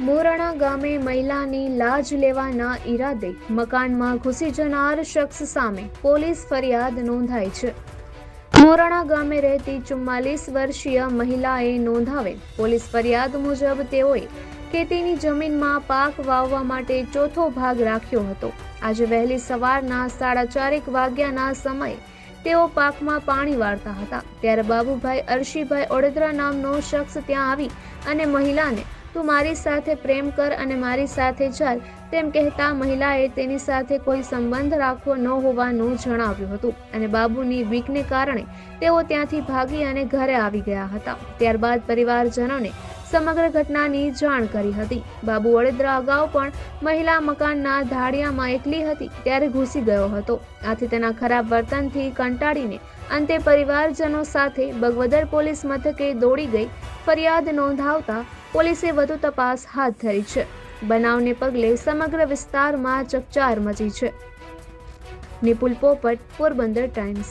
મોરણા ગામે મહિલાની લાજ લેવાના ઈરાદે મકાનમાં ઘૂસી જનાર શખ્સ સામે પોલીસ ફરિયાદ નોંધાઈ છે. મોરણા ગામે રહેતી ચુમ્માલીસ વર્ષીય મહિલાએ નોંધાવેલ. પોલીસ ફરિયાદ મુજબ તેઓએ ખેતીની જમીનમાં પાક વાવવા માટે ચોથો ભાગ રાખ્યો હતો. આજે વહેલી સવારના સાડા ચારેક વાગ્યાના સમયે તેઓ પાકમાં પાણી વાળતા હતા. ત્યારે બાબુભાઈ અરશીભાઈ ઓડેદરા નામનો શખ્સ ત્યાં આવી અને મહિલાને તું મારી સાથે પ્રેમ કર અને મારી સાથે ચાલ. તેમ કહેતા મહિલાએ તેની સાથે કોઈ સંબંધ રાખવો ન હોવાનું જણાવ્યું હતું અને બાબુની બીકને કારણે તેઓ ત્યાંથી ભાગી અને ઘરે આવી ગયા હતા. ત્યારબાદ પરિવારજનોને સમગ્ર ઘટનાની જાણ કરી હતી. બાબુ વડોદરા અગાઉ પણ મહિલા મકાનના ધાડિયામાં એકલી હતી, ત્યારે ઘૂસી ગયો હતો. આથી તેના ખરાબ વર્તનથી કંટાળીને અંતે પરિવારજનો સાથે બગવદર પોલીસ મથકે દોડી ગઈ. ફરિયાદ નોંધાવતા પોલીસે વધુ તપાસ હાથ ધરી છે. બનાવને પગલે સમગ્ર વિસ્તારમાં ચકચાર મચી છે. નિપુલ પોપટ, પોરબંદર ટાઈમ્સ.